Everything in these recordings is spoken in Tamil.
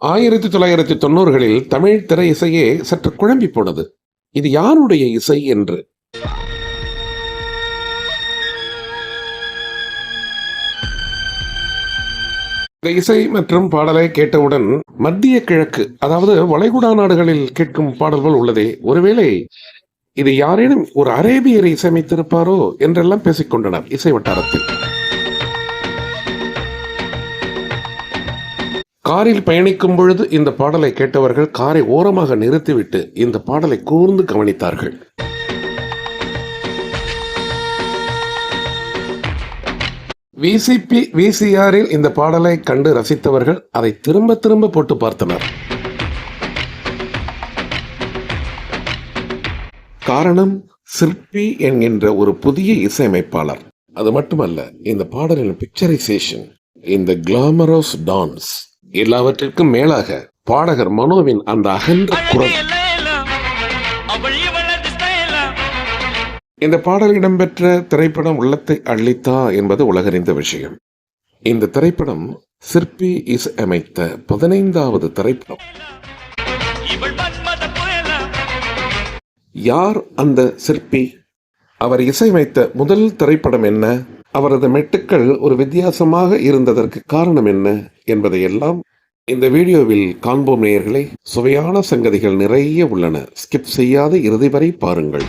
ஆயிரத்தி தொள்ளாயிரத்தி தொண்ணூறுகளில் தமிழ் திரை இசையே சற்று குழம்பி போனது. இது யாருடைய இசை என்று? இந்த இசை மற்றும் பாடலை கேட்டவுடன் மத்திய கிழக்கு அதாவது வளைகுடா நாடுகளில் கேட்கும் பாடல்கள் உள்ளதே. ஒருவேளை இது யாரேனும் ஒரு அரேபியரை இசையமைத்திருப்பாரோ என்றெல்லாம் பேசிக்கொண்டனர் இசை வட்டாரத்தில். காரில் பயணிக்கும் பொழுது இந்த பாடலை கேட்டவர்கள் காரை ஓரமாக நிறுத்திவிட்டு இந்த பாடலை கூர்ந்து கவனித்தார்கள். விசிபி விசிஆரில் இந்த பாடலை கண்டு ரசித்தவர்கள் அதை திரும்ப திரும்ப போட்டு பார்த்தனர். காரணம் சிற்பி என்கின்ற ஒரு புதிய இசையமைப்பாளர். அது மட்டுமல்ல இந்த பாடலின் பிக்சரைசேஷன் இந்த கிளாமரோஸ் டான்ஸ் எல்லாவற்றிற்கும் மேலாக பாடகர் மனோவின் அந்த அகன்ற குரல். இந்த பாடல் இடம்பெற்ற திரைப்படம் உள்ளத்தை அள்ளித்தா என்பது உலகறிந்த விஷயம். இந்த திரைப்படம் சிற்பி இஸ் அமைத்த பதினைந்தாவது திரைப்படம். யார் அந்த சிற்பி? அவர் இசையமைத்த முதல் திரைப்படம் என்ன? அவரது மெட்டுக்கள் ஒரு வித்தியாசமாக இருந்ததற்கு காரணம் என்ன? என்பதையெல்லாம் இந்த வீடியோவில் காண்போம் நேயர்களே. சுவையான சங்கதிகள் நிறைய உள்ளன. ஸ்கிப் செய்யாத இறுதி வரை பாருங்கள்.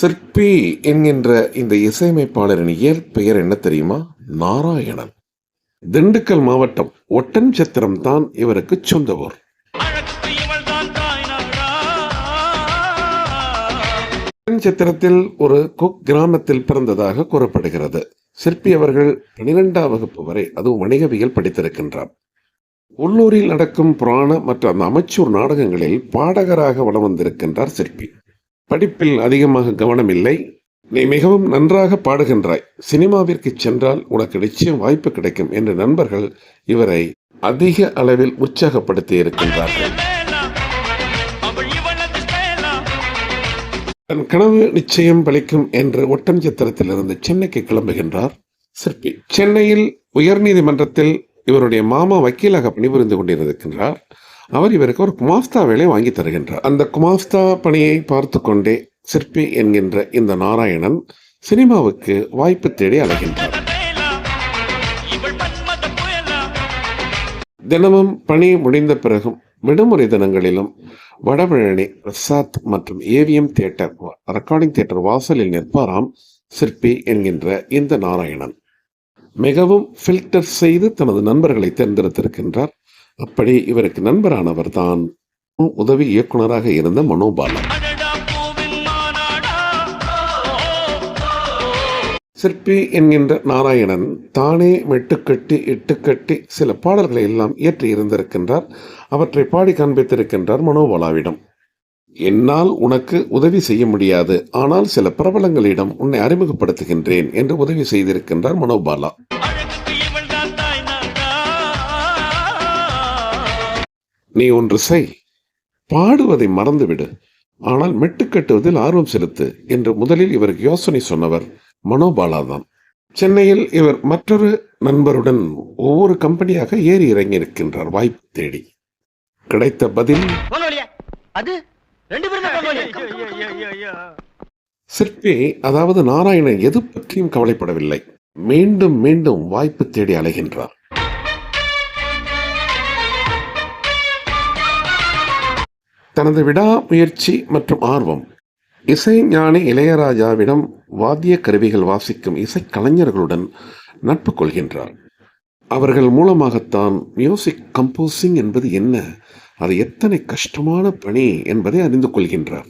சிற்பி என்கின்ற இந்த இசையமைப்பாளரின் இயற்பெயர் என்ன தெரியுமா? நாராயணன். திண்டுக்கல் மாவட்டம் ஒட்டன்சத்திரம் தான் இவருக்கு சொந்த ஊர் நட்சத்திரத்தில் ஒரு குக் கிராமத்தில் பிறந்ததாக கூறப்படுகிறது. சிற்பி அவர்கள் பனிரெண்டாம் வகுப்பு வரை அதுவும் வணிகவியல் படித்திருக்கின்றார். உள்ளூரில் நடக்கும் புராண மற்றும் அந்த அமைச்சூர் நாடகங்களில் பாடகராக வளம் வந்திருக்கின்றார் சிற்பி. படிப்பில் அதிகமாக கவனம் இல்லை நீ மிகவும் நன்றாக பாடுகின்றாய். சினிமாவிற்கு சென்றால் உனக்கு நிச்சயம் வாய்ப்பு கிடைக்கும் என்று நண்பர்கள் இவரை அதிக அளவில் உற்சாகப்படுத்தி இருக்கின்றார்கள். தன் கனவு நிச்சயம் பலிக்கும் என்று ஒட்டன்சத்திரத்திலிருந்து சென்னைக்கு கிளம்புகின்றார் சிற்பி. சென்னையில் உயர்நீதிமன்றத்தில் இவருடைய மாமா வக்கீலாக பணிபுரிந்து கொண்டிருக்கின்றார். அவர் இவருக்கு ஒரு குமாஸ்தா வேலை வாங்கி தருகின்றார். அந்த குமாஸ்தா பணியை பார்த்து கொண்டே சிற்பி என்கின்ற இந்த நாராயணன் சினிமாவுக்கு வாய்ப்பு தேடி அலைகின்றார். தினமும் பணி முடிந்த பிறகும் விடுமுறை தினங்களிலும் வடபழனி பிரசாத் மற்றும் ஏவிஎம் தியேட்டர் ரெக்கார்டிங் தியேட்டர் வாசலில் நிற்பாராம் சிற்பி என்கின்ற இந்த நாராயணன். மிகவும் ஃபில்டர் செய்து தனது நண்பர்களை தேர்ந்தெடுத்திருக்கின்றார். அப்படி இவருக்கு நண்பரானவர் தான் உதவி இயக்குனராக இருந்த மனோபாலன் சிற்பி என்கின்ற நாராயணன் தானே மெட்டுக்கட்டி இட்டுக்கட்டி சில பாடல்களை எல்லாம் இயற்றி இருந்திருக்கின்றார். அவற்றை பாடி காண்பித்திருக்கின்றார் மனோபாலாவிடம். என்னால் உனக்கு உதவி செய்ய முடியாது. ஆனால் சில பிரபலங்களிடம் உன்னை அறிமுகப்படுத்துகின்றேன் என்று உதவி செய்திருக்கின்றார் மனோபாலா. நீ ஒன்று செய். பாடுவதை மறந்துவிடு. ஆனால் மெட்டுக்கட்டுவதில் ஆர்வம் செலுத்து என்று முதலில் இவருக்கு யோசனை சொன்னவர் மனோபாலா தான் சென்னையில் இவர் மற்றொரு நண்பருடன் ஒவ்வொரு கம்பெனியாக ஏறி இறங்கி இருக்கின்றார் வாய்ப்பு தேடி. கிடைத்த பதில் அது? ரெண்டு பேரும் சிற்பி அதாவது நாராயணன் எது பற்றியும் கவலைப்படவில்லை. மீண்டும் மீண்டும் வாய்ப்பு தேடி அலைகின்றார். தனது விடாமுயற்சி மற்றும் ஆர்வம். இசை ஞானி இளையராஜாவிடம் வாத்திய கருவிகள் வாசிக்கும் இசைக்கலைஞர்களுடன் நட்பு கொள்கின்றார். அவர்கள் மூலமாகத்தான் மியூசிக் கம்போசிங் என்பது என்ன? அது எத்தனை கஷ்டமான பணி என்பதை அறிந்து கொள்கின்றார்.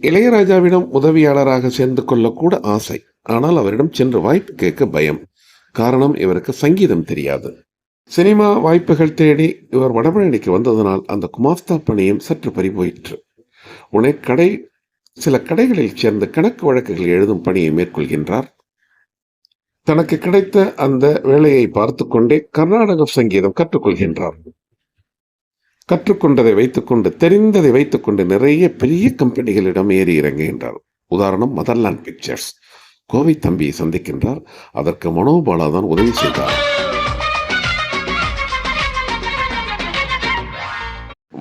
இளையராஜாவிடம் உதவியாளராக சேர்ந்து கொள்ளக்கூட ஆசை. ஆனால் அவரிடம் சென்று வாய்ப்பு கேட்க பயம். காரணம் இவருக்கு சங்கீதம் தெரியாது. சினிமா வாய்ப்புகள் தேடி இவர் வடபழனிக்கு வந்ததனால் அந்த குமாஸ்தா பணியும் சற்று பறிபோயிற்று. உனக்கடை கடை சில கடைகளில் சேர்ந்து கணக்கு வழக்குகள் எழுதும் பணியை மேற்கொள்கின்றார். தனக்கு கிடைத்த அந்த வேலையை பார்த்து கொண்டே கர்நாடக சங்கீதம் கற்றுக்கொள்கின்றார். கற்றுக்கொண்டதை வைத்துக்கொண்டு தெரிந்ததை வைத்துக்கொண்டு நிறைய பெரிய கம்பெனிகளிடம் ஏறி இறங்குகின்றார். உதாரணம் மதர்லாண்ட் பிக்சர்ஸ். கோவை தம்பியை சந்திக்கின்றார். அதற்கு மனோபாலா தான் உதவி செய்தார்.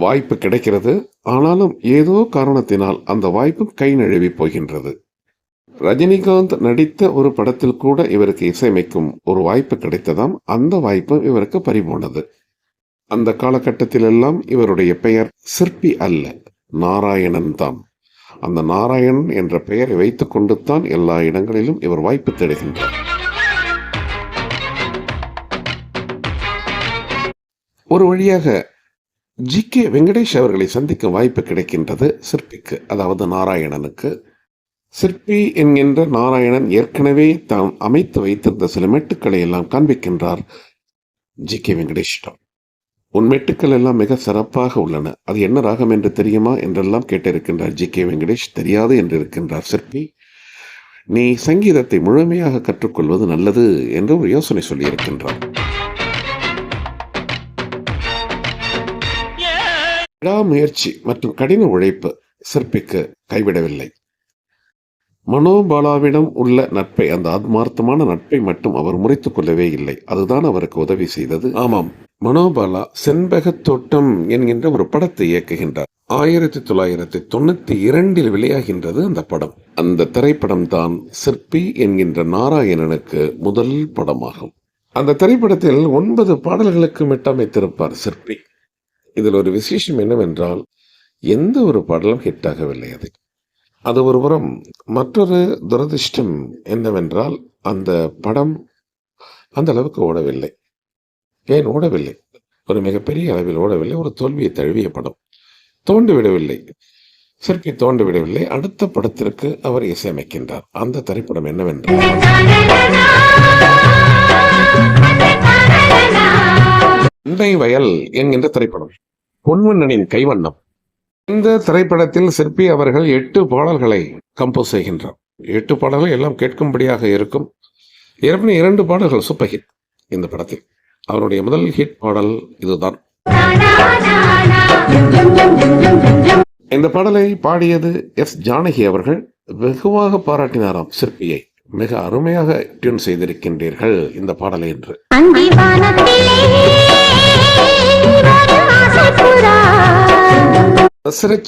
வாய்ப்பு கிடைக்கிறது. ஆனாலும் ஏதோ காரணத்தினால் அந்த வாய்ப்பு கை நழுவி போகின்றது. ரஜினிகாந்த் நடித்த ஒரு படத்தில் கூட இவருக்கு இசையமைக்கும் ஒரு வாய்ப்பு கிடைத்ததாம். அந்த வாய்ப்பு இவருக்கு பறிபோனது. அந்த காலகட்டத்திலெல்லாம் இவருடைய பெயர் சிற்பி அல்ல நாராயணன் தான் அந்த நாராயணன் என்ற பெயரை வைத்துக் கொண்டுத்தான் எல்லா இடங்களிலும் இவர் வாய்ப்பு தேடுகின்றார். ஒரு வழியாக ஜி கே வெங்கடேஷ் அவர்களை சந்திக்கும் வாய்ப்பு கிடைக்கின்றது சிற்பிக்கு அதாவது நாராயணனுக்கு. சிற்பி என்கின்ற நாராயணன் ஏற்கனவே தாம் அமைத்து வைத்திருந்த சில மெட்டுக்களை எல்லாம் காண்பிக்கின்றார் ஜி கே வெங்கடேஷிடம். உன் மெட்டுக்கள் எல்லாம் மிக சிறப்பாக உள்ளன. அது என்ன ராகம் என்று தெரியுமா என்றெல்லாம் கேட்டிருக்கின்றார் ஜி கே வெங்கடேஷ். தெரியாது என்று இருக்கின்றார் சிற்பி. நீ சங்கீதத்தை முழுமையாக கற்றுக்கொள்வது நல்லது என்று ஒரு யோசனை சொல்லியிருக்கின்றார். விடாமுயற்சி மற்றும் கடின உழைப்பு சிற்பிக்கு கைவிடவில்லை. மனோபாலாவிடம் உள்ள நட்பை அந்த ஆத்மார்த்தமான நட்பை மட்டும் அவர் முறித்துக் கொள்ளவே இல்லை. அதுதான் அவருக்கு உதவி செய்தது. ஆமாம். மனோபாலா செண்பக தோட்டம் என்கின்ற ஒரு படத்தை இயக்குகின்றார். ஆயிரத்தி தொள்ளாயிரத்தி தொண்ணூத்தி இரண்டில் வெளியாகின்றது அந்த படம். அந்த திரைப்படம் தான் சிற்பி என்கின்ற நாராயணனுக்கு முதல் படமாகும். அந்த திரைப்படத்தில் ஒன்பது பாடல்களுக்கு மிட்டமைத்திருப்பார் சிற்பி. இதில் ஒரு விசேஷம் என்னவென்றால் எந்த ஒரு பாடலும் ஹிட் ஆகவில்லை அது. அது ஒரு புறம் மற்றொரு துரதிர்ஷ்டம் என்னவென்றால் அந்த படம் அந்த அளவுக்கு ஓடவில்லை. ஏன் ஓடவில்லை? ஒரு மிகப்பெரிய அளவில் ஓடவில்லை ஒரு தோல்வியை தழுவிய படம். தோண்டு விடவில்லை. சிற்பி தோண்டு விடவில்லை. அடுத்த படத்திற்கு அவர் இசையமைக்கின்றார். அந்த திரைப்படம் என்னவென்றால் அண்டை வயல் என்கின்ற திரைப்படம். பொன்வண்ணனின் கைவண்ணம். இந்த திரைப்படத்தில் சிற்பி அவர்கள் எட்டு பாடல்களை கம்போஸ் செய்கின்றார். எட்டு பாடல்கள் எல்லாம் கேட்கும்படியாக இருக்கும். ஏற்கனவே இரண்டு பாடல்கள் சூப்பர் ஹிட் இந்த படத்தில். அவருடைய முதல் ஹிட் பாடல் இதுதான். இந்த பாடலை பாடியது எஸ் ஜானகி அவர்கள். வெகுவாக பாராட்டினாராம் சிற்பியை. மிக அருமையாக டியூன் செய்திருக்கின்றீர்கள் இந்த பாடலை என்று.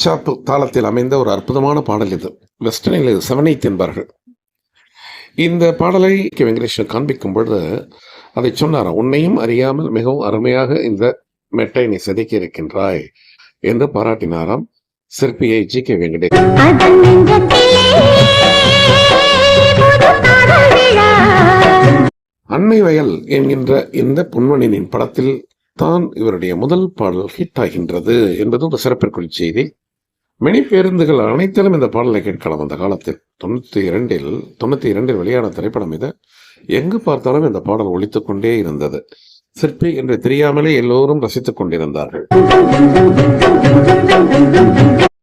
சாப்பு தாளத்தில் அமைந்த ஒரு அற்புதமான பாடல் இது. வெஸ்டர்னில் இது செவனைத் என்பார்கள் இந்த பாடலை கே. வெங்கடேஷன் காண்பிக்கும் பொழுது அதை சொன்னாராம் உன்னையும் அறியாமல் மிகவும் அருமையாக இந்த மெட்டை நீ செதுக்கி இருக்கின்றாய் என்று பாராட்டினாராம் சிற்பியை ஜி. கே. வெங்கடேஷ் அதன் நெஞ்சத்திலே புது காதல் விழா. அன்னை வயல் என்கின்ற இந்த பொன்வனின் படத்தில் தான் இவருடைய முதல் பாடல் ஹிட் ஆகின்றது என்பது ஒரு சிறப்பிற்குள் செய்தி. மினி பேருந்துகள் அனைத்திலும் இந்த பாடலை கேட்கலாம். அந்த காலத்தில் தொண்ணூத்தி இரண்டில் தொண்ணூத்தி இரண்டில் வெளியான திரைப்படம் இது. எங்கு பார்த்தாலும் இந்த பாடல் ஒலித்துக் கொண்டே இருந்தது. சிற்பி என்று தெரியாமலே எல்லோரும் ரசித்துக் கொண்டிருந்தார்கள்.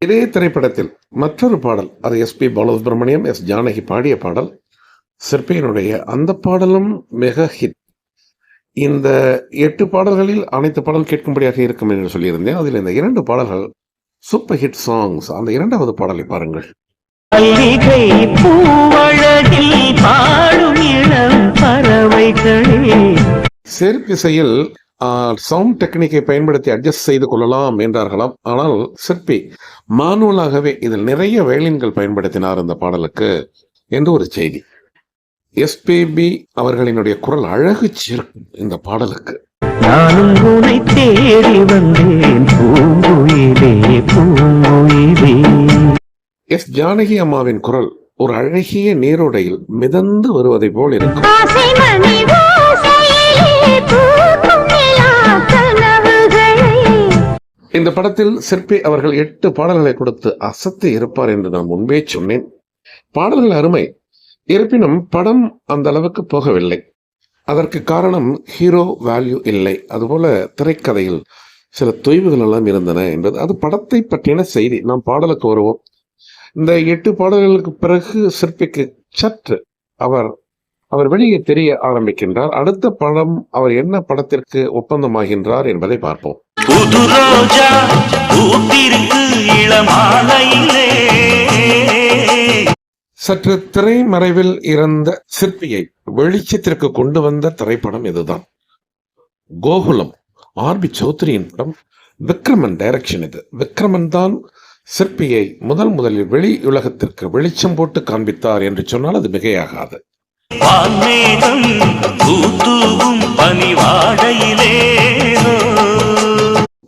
இதே திரைப்படத்தில் மற்றொரு பாடல் அது S P Balasubrahmanyam S Janaki பாடிய பாடல். சிற்பியினுடைய அந்த பாடலும் மிக ஹிட் இந்த எட்டு பாடல்களில் அனைத்து பாடல் கேட்கும்படியாக இருக்கும் என்று சொல்லியிருந்தேன். அதில் இந்த இரண்டு பாடல்கள் சூப்பர் ஹிட் சாங்ஸ் அந்த இரண்டாவது பாடலை பாருங்கள். மல்லிகை பூவழகில் பாடும் இளம் பறவைகளே. சேர்ப்பிசையில் சவுண்ட் டெக்னிக்கை பயன்படுத்தி அட்ஜஸ்ட் செய்து கொள்ளலாம் என்றார்களாம். ஆனால் சிற்பி மானுவலாகவே இதில் நிறைய வயலின்கள் பயன்படுத்தினார் இந்த பாடலுக்கு என்று ஒரு செய்தி. எஸ்பிபி அவர்களினுடைய குரல் அழகு சேர்க்கும் இந்த பாடலுக்கு. நானும் உனை தேடி வந்தேன். பூங்குயிலே பூங்குயிலே. எஸ் ஜானகி அம்மாவின் குரல் ஒரு அழகிய நீரோடையில் மிதந்து வருவதை போல் இருக்கும். இந்த படத்தில் சிற்பி அவர்கள் எட்டு பாடல்களை கொடுத்து அசத்தி இருப்பார் என்று நான் முன்பே சொன்னேன். பாடல்கள் அருமை இருப்பினும் படம் அந்த அளவுக்கு போகவில்லை. அதற்கு காரணம் ஹீரோ வேல்யூ இல்லை. அதுபோல திரைக்கதையில் சில தொய்வுகள் எல்லாம் இருந்தன என்பது. அது படத்தை பற்றின செய்தி. நாம் பாடலுக்கு வருவோம் இந்த எட்டு பாடல்களுக்கு பிறகு சிற்பிக்கு சற்று அவர் அவர் வெளியே தெரிய ஆரம்பிக்கின்றார். அடுத்த படம் அவர் என்ன படத்திற்கு ஒப்பந்தமாகின்றார் என்பதை பார்ப்போம். புது ரோஜா பூத்திருக்கு இளமாலையிலே சற்று திரைமறைவில் இருந்த சிற்பியை வெளிச்சத்திற்கு கொண்டு வந்த திரைப்படம் இதுதான். கோகுலம் ஆர். பி. சௌத்ரியின் படம். விக்ரமன் டைரக்ஷன் இது. விக்ரமன் தான் சிற்பியை முதல் முதலில் வெளி உலகத்திற்கு வெளிச்சம் போட்டு காண்பித்தார் என்று சொன்னால் அது மிகையாகாது. பனிவாடையிலே.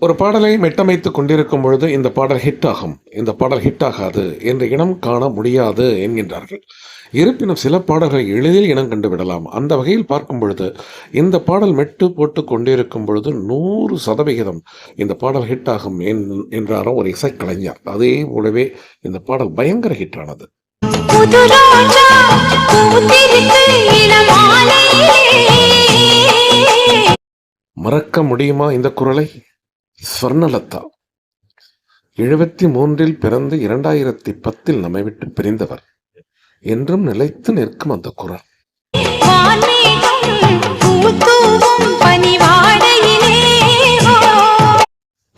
ஒரு பாடலை மெட்டமைத்துக் கொண்டிருக்கும் பொழுது இந்த பாடல் ஹிட் ஆகும் இந்த பாடல் ஹிட் ஆகாது என்ற இனம் காண முடியாது என்கின்றார்கள். இருப்பினும் சில பாடல்களை எளிதில் இனம் கண்டு விடலாம். அந்த வகையில் பார்க்கும் பொழுது இந்த பாடல் மெட்டு போட்டு கொண்டிருக்கும் பொழுது நூறு சதவிகிதம் இந்த பாடல் ஹிட் ஆகும் என்- என்றாரோ ஒரு இசைக்கலைஞர். அதே போலவே இந்த பாடல் பயங்கர ஹிட் ஆனது புது ரோஜா பூத்திருக்கு இளமாலையிலே மறக்க முடியுமா இந்த குரலை? ஸ்வர்ணலதா. எழுபத்தி மூன்றில் பிறந்து இரண்டாயிரத்தி பத்தில் நம்மை விட்டு பிரிந்தவர். என்றும் நிலைத்து நிற்கும் அந்த குரல்.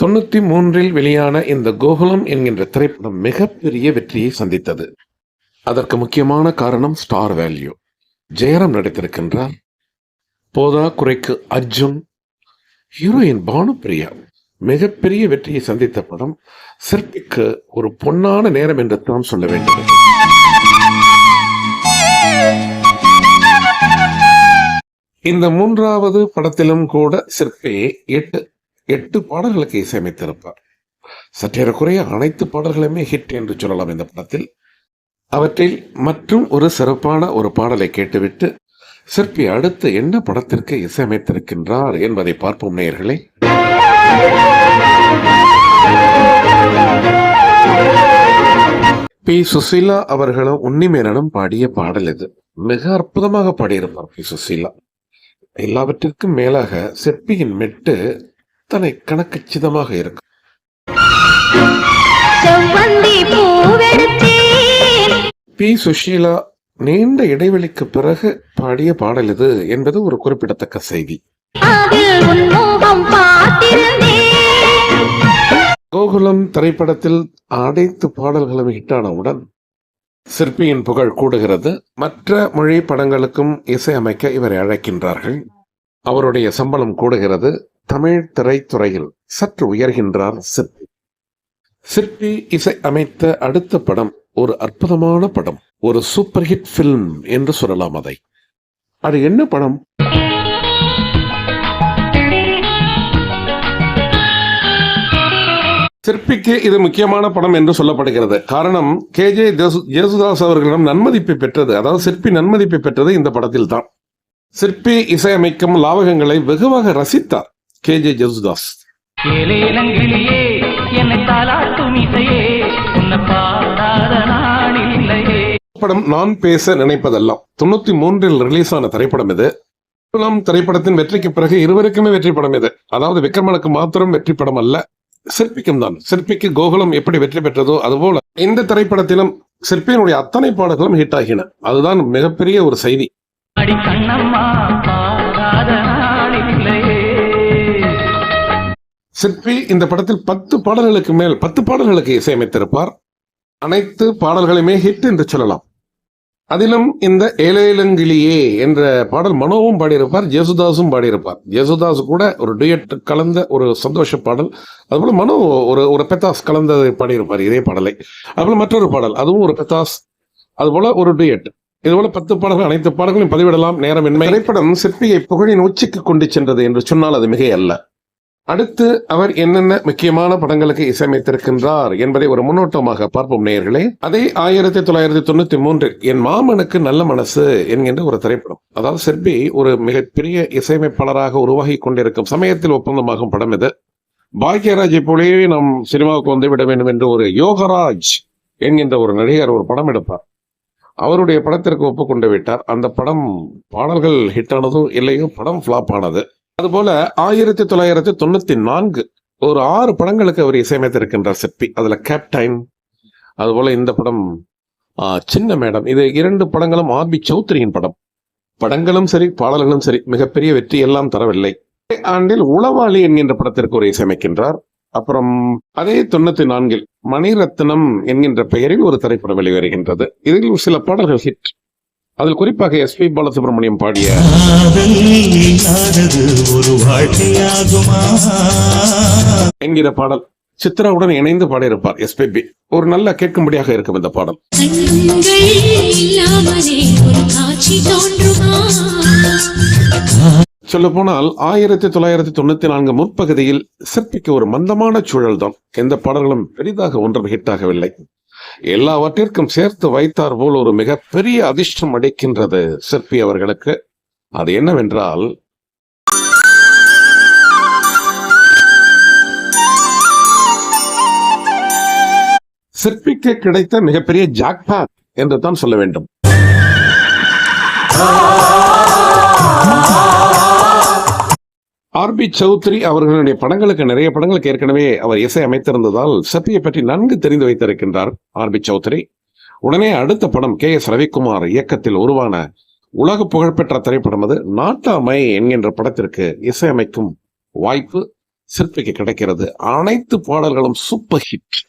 தொண்ணூத்தி மூன்றில் வெளியான இந்த கோகுலம் என்கின்ற திரைப்படம் மிகப்பெரிய வெற்றியை சந்தித்தது. அதற்கு முக்கியமான காரணம் ஸ்டார் வேல்யூ. ஜெயராம் நடித்திருக்கின்றார். போதா குறைக்கு அர்ஜுன் ஹீரோயின் பானுப்பிரியா. மிகப்பெரிய வெற்றியை சந்தித்த படம் சிற்பிக்கு ஒரு பொன்னான நேரம் என்று தான் சொல்ல வேண்டும். இந்த மூன்றாவது படத்திலும் கூட சிற்பி எட்டு எட்டு பாடல்களுக்கு இசையமைத்திருப்பார். சற்றேறக்குறைய அனைத்து பாடல்களுமே ஹிட் என்று சொல்லலாம் இந்த படத்தில். அவற்றில் மற்றும் ஒரு சிறப்பான ஒரு பாடலை கேட்டுவிட்டு சிற்பி அடுத்து என்ன படத்திற்கு இசையமைத்திருக்கின்றார் என்பதை பார்ப்போம் நேயர்களே. பி. சுசீலா அவர்களும் உன்னிமேனனும் பாடிய பாடல் இது. மிக அற்புதமாக பாடியிருப்பார் பி. சுசீலா. எல்லாவற்றிற்கும் மேலாக சிற்பியின் மெட்டு தன்னை கணக்கச்சிதமாக இருக்கும் பி. சுஷீலா நீண்ட இடைவெளிக்கு பிறகு பாடிய பாடல் இது என்பது ஒரு குறிப்பிடத்தக்க செய்தி. கோகுலம் திரைப்படத்தில் அனைத்து பாடல்களும் ஹிட்டானவுடன் சிற்பியின் புகழ் கூடுகிறது. மற்ற மொழி படங்களுக்கும் இசை அமைக்க இவரை அழைக்கின்றார்கள். அவருடைய சம்பளம் கூடுகிறது. தமிழ் திரைத்துறையில் சற்று உயர்கின்றார் சிற்பி. சிற்பி இசை அமைத்த அடுத்த படம் ஒரு அற்புதமான படம். ஒரு சூப்பர் ஹிட் ஃபில்ம் என்று சொல்லலாம் அதை. அது என்ன படம்? சிற்பிக்கு இது முக்கியமான படம் என்று சொல்லப்படுகிறது. காரணம் கே. ஜே. ஜேசுதாஸ் அவர்களிடம் நன்மதிப்பை பெற்றது. அதாவது சிற்பி நன்மதிப்பை பெற்றது இந்த படத்தில் தான். சிற்பி இசையமைக்கும் லாவகங்களை வெகுவாக ரசித்தார் கே. ஜே. ஜேசுதாஸ். படம் நான் பேச நினைப்பதெல்லாம் தொண்ணூத்தி மூன்றில் ரிலீஸ் ஆன திரைப்படம் இது. திரைப்படத்தின் வெற்றிக்கு பிறகு இருவருக்குமே வெற்றி படம் இது. அதாவது விக்ரமனுக்கு மாத்திரம் வெற்றி படம் அல்ல. சிற்பிக்கும் தான். சிற்பிக்கு கோகுலம் எப்படி வெற்றி பெற்றதோ அதுபோல இந்த திரைப்படத்திலும் சிற்பியினுடைய அத்தனை பாடல்களும் ஹிட் ஆகின. அதுதான் மிகப்பெரிய ஒரு செய்தி. சிற்பி இந்த படத்தில் பத்து பாடல்களுக்கு மேல் பத்து பாடல்களுக்கு இசையமைத்திருப்பார். அனைத்து பாடல்களுமே ஹிட் என்று சொல்லலாம். அதிலும் இந்த ஏலேலங்கிளியே என்ற பாடல் மனோவும் பாடியிருப்பார் ஜேசுதாஸும் பாடியிருப்பார். ஜேசுதாஸ் கூட ஒரு டுயட் கலந்த ஒரு சந்தோஷ பாடல். அதுபோல் மனோ ஒரு ஒரு பெத்தாஸ் கலந்த பாடியிருப்பார் இதே பாடலை. அதுபோல் மற்றொரு பாடல் அதுவும் ஒரு பெத்தாஸ். அதுபோல ஒரு டுயட் இதுபோல பத்து பாடல்கள் அனைத்து பாடல்களையும் பதிவிடலாம். நேரம் இன்மை. திரைப்படம் சிற்பியை புகழின் உச்சிக்கு கொண்டு சென்றது என்று சொன்னால் அது மிகை அல்ல அடுத்து அவர் என்னென்ன முக்கியமான படங்களுக்கு இசையமைத்திருக்கின்றார் என்பதை ஒரு முன்னோட்டமாக பார்ப்போம் நேயர்களே. அதே ஆயிரத்தி தொள்ளாயிரத்தி தொண்ணூத்தி மூன்று என் மாமனுக்கு நல்ல மனசு என்கின்ற ஒரு திரைப்படம். அதாவது செர்பி ஒரு மிகப்பெரிய இசையமைப்பாளராக உருவாகி கொண்டிருக்கும் சமயத்தில் ஒப்பந்தமாகும் படம் இது. பாக்யராஜை போலவே நாம் சினிமாவுக்கு வந்து விட வேண்டும் என்று ஒரு யோகராஜ் என்கின்ற ஒரு நடிகர் ஒரு படம் எடுப்பார். அவருடைய படத்திற்கு ஒப்புக்கொண்டு விட்டார். அந்த படம் பாடல்கள் ஹிட் ஆனதும் இல்லையோ படம் ஃப்ளாப் ஆனது. அதுபோல ஆயிரத்தி தொள்ளாயிரத்தி தொண்ணூத்தி நான்கு ஒரு ஆறு படங்களுக்கு அவர் இசையமைத்திருக்கின்றார் சிற்பி. அதுல கேப்டைன் அதுபோல இந்த படம் சின்ன மேடம். இது இரண்டு படங்களும் ஆர்பி சௌத்ரியின் படம். படங்களும் சரி பாடல்களும் சரி மிகப்பெரிய வெற்றி எல்லாம் தரவில்லை. ஆண்டில் உளவாளி என்கின்ற படத்திற்கு ஒரு இசையமைக்கின்றார். அப்புறம் அதே தொண்ணூத்தி நான்கில் மணிரத்னம் என்கின்ற பெயரில் ஒரு திரைப்படம் வெளிவருகின்றது. இதில் சில பாடல்கள் ஹிட் அதில் குறிப்பாக எஸ் பி பாலசுப்ரமணியம் பாடிய என்கிற பாடல் சித்ராவுடன் இணைந்து பாடியிருப்பார் எஸ்பிபி ஒரு நல்ல கேட்கும்படியாக இருக்கும் இந்த பாடல். சொல்ல போனால் ஆயிரத்தி தொள்ளாயிரத்தி தொண்ணூத்தி நான்கு முற்பகுதியில் சிற்பிக்கு ஒரு மந்தமான சூழல் தான் எந்த பாடல்களும் பெரிதாக ஒன்றும் ஹிட் ஆகவில்லை. எல்லாவற்றிற்கும் சேர்த்து வைத்தார் போல் ஒரு மிகப்பெரிய அதிர்ஷ்டம் அடைக்கின்றது சிற்பி அவர்களுக்கு. அது என்னவென்றால் சிற்பிக்கு கிடைத்த மிகப்பெரிய ஜாக்பாட் என்று தான் சொல்ல வேண்டும். ஆர்பி சௌத்ரி அவர்களுடைய படங்களுக்கு நிறைய படங்களுக்கு ஏற்கனவே அவர் இசை அமைத்திருந்ததால் சத்தியை பற்றி நன்கு தெரிந்து வைத்திருக்கின்றார் ஆர்பி சௌத்ரி. உடனே அடுத்த படம் கே எஸ் ரவிக்குமார் இயக்கத்தில் உருவான உலக புகழ்பெற்ற திரைப்படம் அது. நாட்டாமை என்கின்ற படத்திற்கு இசையமைக்கும் வாய்ப்பு சிற்பிக்கு கிடைக்கிறது. அனைத்து பாடல்களும் சூப்பர் ஹிட்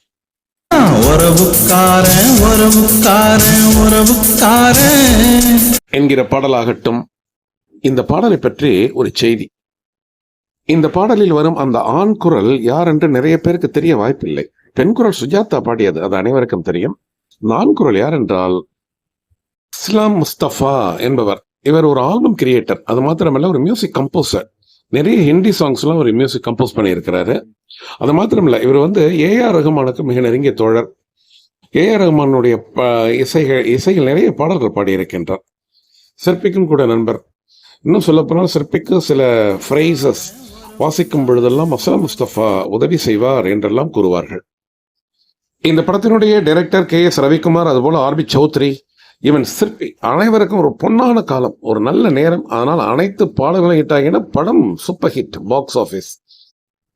என்கிற பாடலாகட்டும் இந்த பாடலை பற்றி ஒரு செய்தி. இந்த பாடலில் வரும் அந்த ஆண் குரல் யார் என்று நிறைய பேருக்கு தெரிய வாய்ப்பில்லை. பெண் குரல் சுஜாதா பாடியது அது அனைவருக்கும் தெரியும். நான் குரல் யார் என்றால் இஸ்லாம் முஸ்தபா என்பவர். இவர் ஒரு ஆல்பம் கிரியேட்டர் அது மாத்திரமல்ல ஒரு மியூசிக் கம்போசர் நிறைய ஹிந்தி சாங்ஸ்லாம் ஒரு மியூசிக் கம்போஸ் பண்ணியிருக்கிறாரு. அது மாத்திரமில்ல இவர் வந்து ஏஆர் ரகுமானுக்கு மிக நெருங்கிய தோழர். ஏஆர் ரகுமானுடைய இசைகள் இசைகள் இசையில் நிறைய பாடல்கள் பாடியிருக்கின்றார். சிற்பிக்கும் கூட நண்பர். இன்னும் சொல்லப்போனால் சிற்பிக்கு சில ஃப்ரைசஸ் வாசிக்கும் பொழுதெல்லாம் அசலம் முஸ்தபா உதவி செய்வார் என்றெல்லாம் கூறுவார்கள். இந்த படத்தினுடைய டைரக்டர் கே எஸ் ரவிக்குமார் அதுபோல் ஆர் பி சௌத்ரி இவன் சிற்பி அனைவருக்கும் ஒரு பொன்னான காலம் ஒரு நல்ல நேரம் ஆனால் அனைத்து பாடல்களும் ஹிட் ஆகின படம் சூப்பர் ஹிட் பாக்ஸ் ஆஃபீஸ்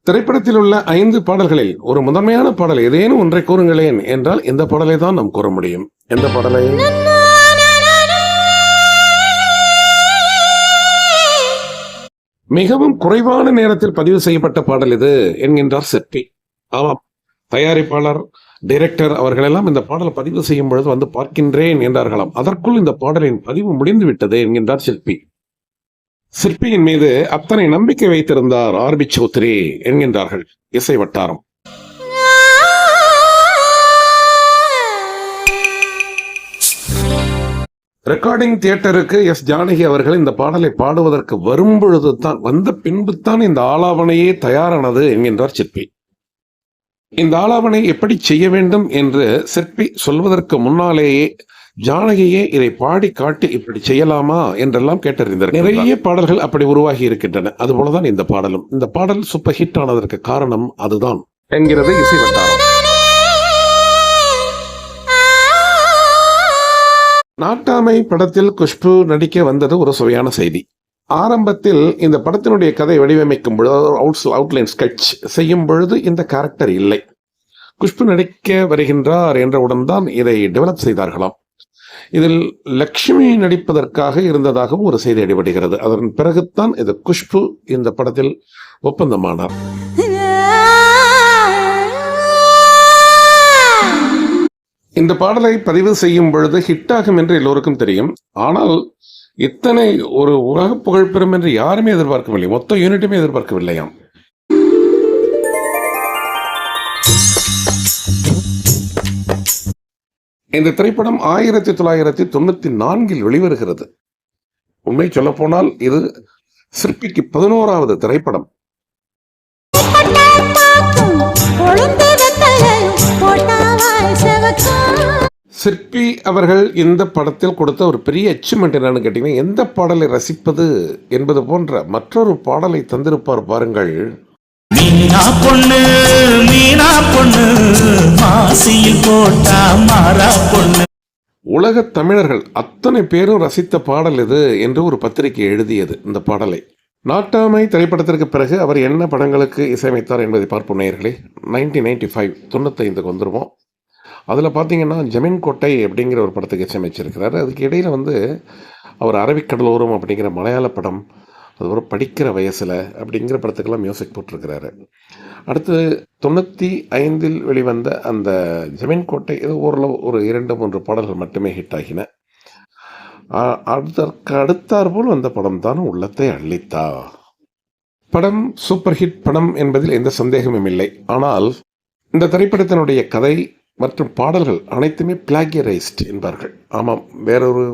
திரைப்படத்தில் உள்ள ஐந்து பாடல்களில் ஒரு முதன்மையான பாடல் ஏதேனும் ஒன்றை கூறுங்களேன் என்றால் இந்த பாடலை தான் நாம் கூற முடியும். எந்த பாடலை? மிகவும் குறைவான நேரத்தில் பதிவு செய்யப்பட்ட பாடல் இது என்கின்றார் செட்டி. ஆமாம். தயாரிப்பாளர் டைரக்டர் அவர்களெல்லாம் இந்த பாடலை பதிவு செய்யும் பொழுது வந்து பார்க்கின்றேன் என்றார்களாம். அதற்குள் இந்த பாடலின் பதிவு முடிந்து விட்டது என்கின்றார் சிற்பி சிற்பியின் மீது அத்தனை நம்பிக்கை வைத்திருந்தார் ஆர்பி சௌத்ரி என்கின்றார்கள் இசை வட்டாரம். ரெக்கார்டிங் தியேட்டருக்கு எஸ். ஜானகி அவர்கள் இந்த பாடலை பாடுவதற்கு வரும் பொழுதுதான் வந்த பின்பு தான் இந்த ஆலாவணையே தயாரானது என்கின்றார் சிற்பி. இந்த ஆலாவணை எப்படி செய்ய வேண்டும் என்று சிற்பி சொல்வதற்கு முன்னாலேயே ஜானகியே இதை பாடி காட்டி இப்படி செய்யலாமா என்றெல்லாம் கேட்டறிந்தார் நிறைய பாடல்கள் அப்படி உருவாகி இருக்கின்றன. அதுபோலதான் இந்த பாடலும். இந்த பாடல் சூப்பர் ஹிட் ஆனதற்கு காரணம் அதுதான். என்கிறது இசை வட்டாரம் நாட்டாமை படத்தில் குஷ்பு நடிக்க வந்தது ஒரு சுவையான செய்தி. ஆரம்பத்தில் இந்த படத்தினுடைய கதை வடிவமைக்கும் பொழுது அவுட்ஸ் அவுட்லைன் ஸ்கெட்ச் செய்யும் பொழுது இந்த கேரக்டர் இல்லை. குஷ்பு நடிக்க வருகின்றார் என்றவுடன் தான் இதை டெவலப் செய்தார்களாம். இதில் லக்ஷ்மி நடிப்பதற்காக இருந்ததாகவும் ஒரு செய்தி அடிபடுகிறது. அதன் பிறகுத்தான் இது குஷ்பு இந்த படத்தில் ஒப்பந்தமானார். இந்த பாடலை பதிவு செய்யும் பொழுது ஹிட் ஆகும் என்று எல்லோருக்கும் தெரியும். ஆனால் இத்தனை ஒரு உலக புகழ் பெறும் என்று யாருமே எதிர்பார்க்கவில்லை. மொத்த யூனிட்டுமே எதிர்பார்க்கவில்லையாம். இந்த திரைப்படம் ஆயிரத்தி தொள்ளாயிரத்தி தொண்ணூத்தி நான்கில் வெளிவருகிறது. உண்மை சொல்ல போனால் இது சிற்பிக்கு பதினோராவது திரைப்படம். சிற்பி அவர்கள் இந்த படத்தில் கொடுத்த ஒரு பெரிய அச்சீவ்மெண்ட் என்னன்னு கேட்டீங்கன்னா எந்த பாடலை ரசிப்பது என்பது போன்ற மற்றொரு பாடலை தந்திருப்பார் பாருங்கள். மீனா பொண்ணு மீனா பொண்ணு மாசியில் போட்டா மாறா பொண்ணு. உலக தமிழர்கள் அத்தனை பேரும் ரசித்த பாடல் இது என்று ஒரு பத்திரிகை எழுதியது இந்த பாடலை. நாட்டாமை திரைப்படத்திற்கு பிறகு அவர் என்ன படங்களுக்கு இசையமைத்தார் என்பதை பார்ப்போம் நேயர்களே. நைன்டீன் நைன்டி ஃபைவ் தொண்ணூத்தைந்துக்கு வந்துருவோம். அதில் பார்த்தீங்கன்னா ஜமீன் கோட்டை அப்படிங்கிற ஒரு படத்துக்கு இசையமைச்சிருக்கிறாரு அதுக்கு இடையில் வந்து அவர் அரபிக்கடலோரம் அப்படிங்கிற மலையாள படம் அதுக்கப்புறம் படிக்கிற வயசில் அப்படிங்கிற படத்துக்கெல்லாம் மியூசிக் போட்டிருக்கிறாரு. அடுத்து தொண்ணூற்றி ஐந்தில் வெளிவந்த அந்த ஜமீன் கோட்டை ஏதோ ஓரளவு ஒரு இரண்டு மூன்று பாடல்கள் மட்டுமே ஹிட் ஆகின. அதற்கு அதற்கு அடுத்தாற்போல் வந்த படம் தான் உள்ளத்தை அள்ளித்தா. படம் சூப்பர் ஹிட் படம் என்பதில் எந்த சந்தேகமும் இல்லை. ஆனால் இந்த திரைப்படத்தினுடைய கதை மற்றும் பாடல்கள் அனைத்துமே பிளாகியரைஸ்ட் என்பார்கள். ஆமாம் வேறொரு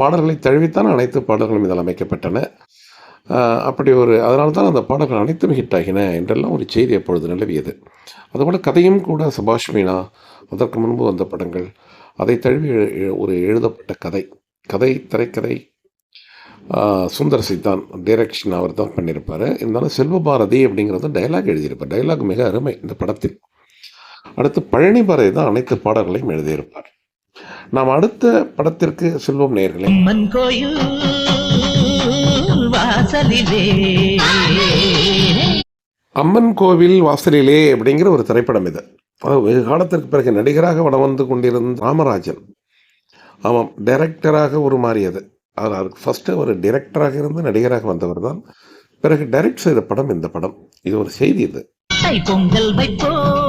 பாடல்களை தழுவித்தான் அனைத்து பாடல்களும் இதில் அமைக்கப்பட்டன. அப்படி ஒரு அதனால தான் அந்த பாடல்கள் அனைத்தும் ஹிட் ஆகின என்றெல்லாம் ஒரு செய்தி அப்பொழுது நிலவியது. அதுபோல் கதையும் கூட சுபாஷ் மீனா அதற்கு முன்பு வந்த படங்கள். அதை தழுவி ஒரு எழுதப்பட்ட கதை. கதை திரைக்கதை சுந்தர் சித்தான் டைரக்ஷன் அவர் தான் பண்ணியிருப்பார். இருந்தாலும் செல்வபாரதி அப்படிங்கிறது டைலாக் எழுதியிருப்பார். டைலாக் மிக அருமை இந்த படத்தில். அடுத்து பழனி பாரதி தான் அனைத்து பாடல்களையும் எழுதியிருப்பார். நாம் அடுத்த படத்திற்கு செல்வோம் நேர்களே அம்மன் கோயில் வாசலிலே. அம்மன் கோவில் வாசலிலே அப்படிங்கிற ஒரு திரைப்படம் இது. அதாவது வெகு காலத்திற்கு பிறகு நடிகராக வடம் வந்து கொண்டிருந்த ராமராஜன். ஆமாம் டைரக்டராக உருமாறியது. அவர் அதுக்கு ஃபஸ்ட்டு ஒரு டைரக்டராக இருந்து நடிகராக வந்தவர் தான். பிறகு டைரக்ட் செய்த படம் இந்த படம். இது ஒரு செய்தி இது. பொங்கல் வைப்போம்.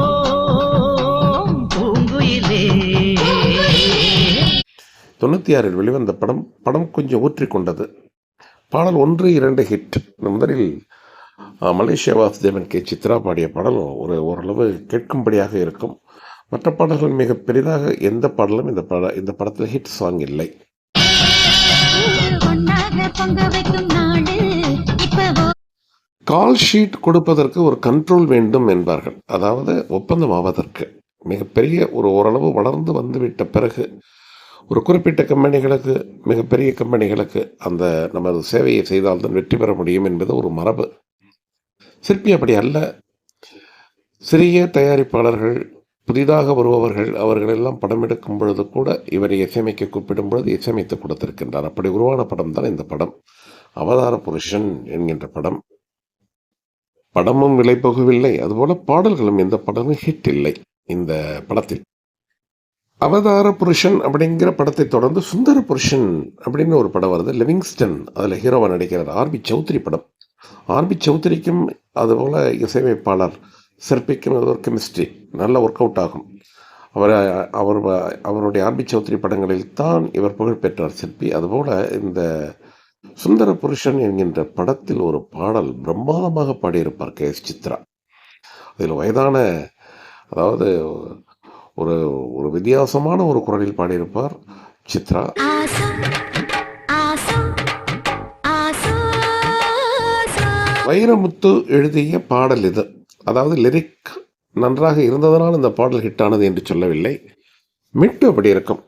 தொண்ணூற்றி ஆறில் வெளிவந்த படம் படம் கொஞ்சம் ஊற்றிக் கொண்டது பாடல் ஒன்று இரண்டு ஹிட் முதலில் மலேசியா வாசுதேவன் கே. சித்ரா பாடிய பாடல் ஒரு ஓரளவு கேட்கும்படியாக இருக்கும். மற்ற பாடல்கள் மிக பெரிதாக எந்த பாடலும் இந்த பட இந்த படத்தில் ஹிட் சாங் இல்லை. கால் ஷீட் கொடுப்பதற்கு ஒரு கண்ட்ரோல் வேண்டும் என்பார்கள். அதாவது ஒப்பந்தம் ஆவதற்கு. மிகப்பெரிய ஒரு ஓரளவு வளர்ந்து வந்துவிட்ட பிறகு ஒரு குறிப்பிட்ட கம்பெனிகளுக்கு மிகப்பெரிய கம்பெனிகளுக்கு அந்த நமது சேவையை செய்தால்தான் வெற்றி பெற முடியும் என்பது ஒரு மரபு. சிற்பி அப்படி அல்ல. சிறிய தயாரிப்பாளர்கள் புதிதாக வருபவர்கள் அவர்களெல்லாம் படம் எடுக்கும் பொழுது கூட இவரை இசையமைக்க கூப்பிடும் பொழுது இசையமைத்து கொடுத்திருக்கின்றார். அப்படி உருவான படம் தான் இந்த படம். அவதார புருஷன் என்கின்ற படம். படமும் விலை போகவில்லை. அதுபோல பாடல்களும் எந்த படமும் ஹிட் இல்லை. இந்த படத்தில். அவதார புருஷன் அப்படிங்கிற படத்தை தொடர்ந்து சுந்தர புருஷன் அப்படின்னு ஒரு படம் வருது. லிவிங்ஸ்டன் அதில் ஹீரோவாக நடிக்கிறார். ஆர்பி சௌத்ரி படம். ஆர்பி சௌத்ரிக்கும் அதுபோல் இசையமைப்பாளர் சிற்பிக்கும் அது ஒரு கெமிஸ்ட்ரி நல்ல ஒர்க் அவுட் ஆகும். அவர் அவர் அவருடைய ஆர்பி சௌத்ரி படங்களில் தான் இவர் புகழ் பெற்றார் சிற்பி. அதுபோல் இந்த சுந்தர புருஷன் என்கின்ற படத்தில் ஒரு பாடல் பிரம்மாதமாக பாடியிருப்பார் கே எஸ் சித்ரா. அதில் வயதான அதாவது ஒரு ஒரு வித்தியாசமான ஒரு குரலில் பாடியிருப்பார் சித்ரா. வைரமுத்து எழுதிய பாடல் இது. அதாவது லிரிக் நன்றாக இருந்ததனால் இந்த பாடல் ஹிட் ஆனது என்று சொல்லவில்லை. மிட்டு அப்படி இருக்கும்?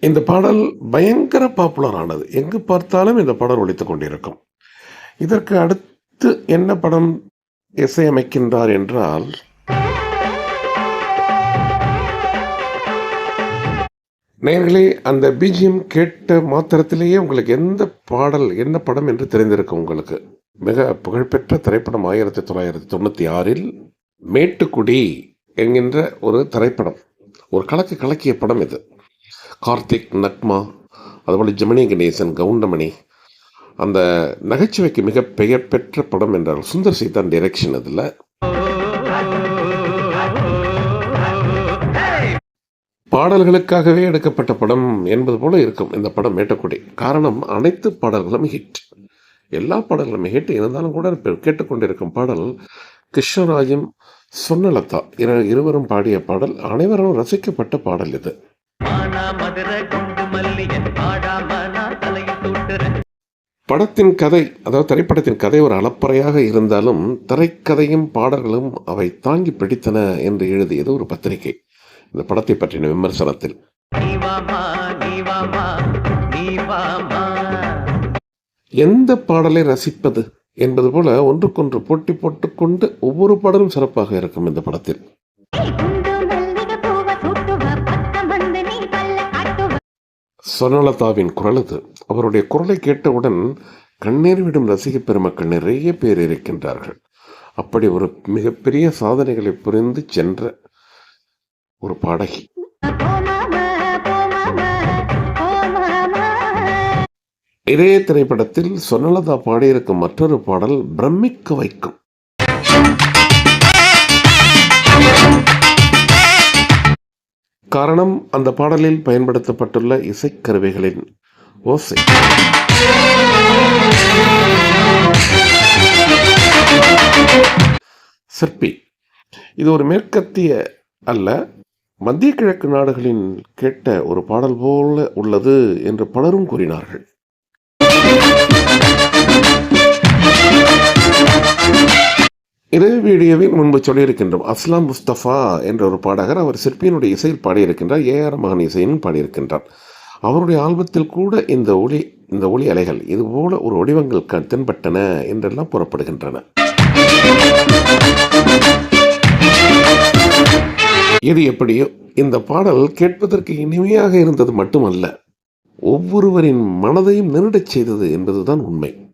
இந்த பாடல் பயங்கர பாப்புலர் ஆனது. எங்கு பார்த்தாலும் இந்த பாடல் ஒலித்துக் கொண்டிருக்கும். இதற்கு அடுத்து என்ன படம் இசையமைக்கின்றார் என்றால் நேர்களே அந்த பிஜிஎம் கேட்ட மாத்திரத்திலேயே உங்களுக்கு எந்த பாடல் என்ன படம் என்று தெரிந்திருக்கும் உங்களுக்கு? மிக புகழ்பெற்ற திரைப்படம் ஆயிரத்தி தொள்ளாயிரத்தி தொண்ணூற்றி ஆறில் மேட்டுக்குடி என்கின்ற ஒரு திரைப்படம். ஒரு கலக்கு கலக்கிய படம் இது. கார்த்திக் நக்மா அதுபோல் ஜெமினி கணேசன் கவுண்டமணி அந்த நகைச்சுவைக்கு மிக பெயர் பெற்ற படம் என்றால் சுந்தர் சீதான் டைரக்ஷன் அதில். பாடல்களுக்காகவே எடுக்கப்பட்ட படம் என்பது போல இருக்கும். இந்த படம் மேட்டக்குடி. காரணம் அனைத்து பாடல்களும் ஹிட் எல்லா பாடல்களும் ஹிட் இருந்தாலும் கூட கேட்டுக்கொண்டிருக்கும் பாடல் கிருஷ்ணராஜும் சொன்னலதா இரு- இருவரும் பாடிய பாடல் அனைவரும் ரசிக்கப்பட்ட பாடல் இது. படத்தின் கதை அதாவது திரைப்படத்தின் கதை ஒரு அளப்பறையாக இருந்தாலும் திரைக்கதையும் பாடல்களும் அவை தாங்கி பிடித்தன என்று எழுதியது ஒரு பத்திரிகை. இந்த படத்தை பற்றின விமர்சனத்தில். எந்த பாடலை ரசிப்பது என்பது போல ஒன்றுக்கொன்று போட்டி போட்டுக்கொண்டு ஒவ்வொரு பாடலும் சிறப்பாக இருக்கும் இந்த படத்தில். சொர்ணலதாவின் குரல் அது அவருடைய குரலை கேட்டவுடன் கண்ணீர் விடும் ரசிக பெருமக்கள் நிறைய பேர் இருக்கின்றார்கள். அப்படி ஒரு மிகப்பெரிய சாதனைகளை புரிந்து சென்ற ஒரு பாடகி. இதே திரைப்படத்தில் சொனலதா பாடியிருக்கும் மற்றொரு பாடல் பிரமிக்க வைக்கும். காரணம் அந்த பாடலில் பயன்படுத்தப்பட்டுள்ள இசைக்கருவிகளின் ஓசை. சிற்பி. இது ஒரு மேற்கத்திய அல்ல மத்திய கிழக்கு நாடுகளின் கேட்ட ஒரு பாடல் போல உள்ளது என்று பலரும் கூறினார்கள். இதே வீடியோவில் முன்பு சொல்லியிருக்கின்றோம் அஸ்லாம் முஸ்தபா என்ற ஒரு பாடகர் அவர் சிற்பியினுடைய இசையில் பாடியிருக்கின்றார் ஏ ஆர் மகன் இசையிலும் பாடியிருக்கின்றார். அவருடைய ஆல்பத்தில் கூட இந்த ஒளி இந்த ஒளி அலைகள் இதுபோல ஒரு வடிவங்கள் க- தென்பட்டன என்றெல்லாம் புறப்படுகின்றன. எது எப்படியோ இந்த பாடல் கேட்பதற்கு இனிமையாக இருந்தது மட்டுமல்ல ஒவ்வொருவரின் மனதையும் நிருடச் செய்தது என்பதுதான் உண்மை.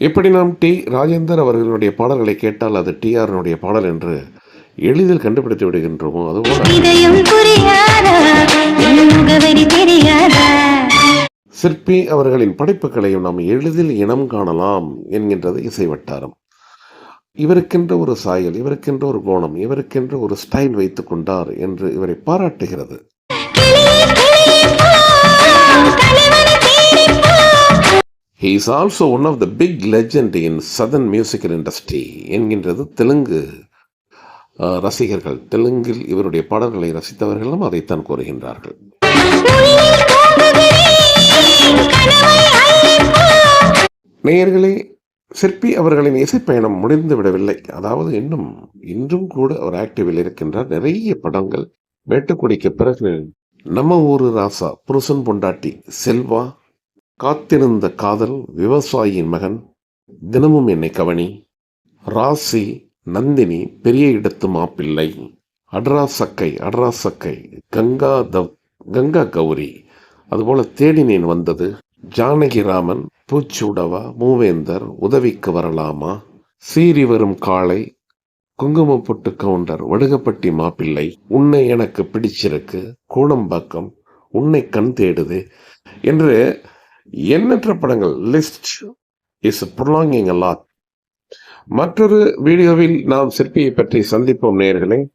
எப்படி நாம் டி. ராஜேந்தர் அவர்களுடைய பாடல்களை கேட்டால் அது டிஆர்னுடைய பாடல் என்று எளிதில் கண்டுபிடித்து விடுகின்றோமோ? அதுபோல சிற்பி அவர்களின் படைப்புகளையும் நாம் எளிதில் இனம் காணலாம் என்கின்றது இசை வட்டாரம் இவருக்கென்ற ஒரு சாயல் இவருக்கென்ற ஒரு கோணம் இவருக்கென்ற ஒரு ஸ்டைல் வைத்துக் கொண்டார் என்று இவரை பாராட்டுகிறது. He is also one of the big legend in southern musical industry என்கின்றது Telugu ரசிகர்கள். தெலுங்கில் இவருடைய பாடல்களை ரசித்தவர்களும் அதைத்தான் கூறுகின்றார்கள். நேயர்களே சிற்பி அவர்களின் இசைப்பயணம் முடிந்து விடவில்லை. அதாவது இன்னும் இன்றும் கூட அவர் ஆக்டிவில் இருக்கின்றார். நிறைய படங்கள். மேட்டுக்குடிக்கு பிறகு நம்ம ஊரு ராசா புருஷன் பொண்டாட்டி செல்வா காத்திருந்த காதல் விவசாயியின் மகன் தினமும் என்னை கவனி. ராசி நந்தினி பெரிய இடத்து மாப்பிள்ளை. அட்ரா சக்கை அட்ரா சக்கை கங்கா தவ் கங்கா கௌரி. அதுபோல தேடினேன் வந்தது ஜானகிராமன் பூச்சூடவா மூவேந்தர் உதவிக்கு வரலாமா? சீறி வரும் காளை குங்குமப்பொட்டு கவுண்டர் வடுகப்பட்டி மாப்பிள்ளை. உன்னை எனக்கு பிடிச்சிருக்கு கூடம்பாக்கம் உன்னை கண் தேடுது என்று எண்ணற்ற படங்கள். லிஸ்ட் இஸ் புர்லாங்கிங் a மற்றொரு வீடியோவில் நாம் சிற்பியை பற்றி சந்திப்போம் நேர்களே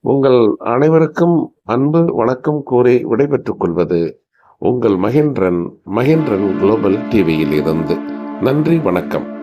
உங்கள் அனைவருக்கும் அன்பு வணக்கம் கூறி விடைபெற்றுக் கொள்வது உங்கள் மகேந்திரன் மகேந்திரன் குளோபல் டிவியில் இருந்து. நன்றி வணக்கம்.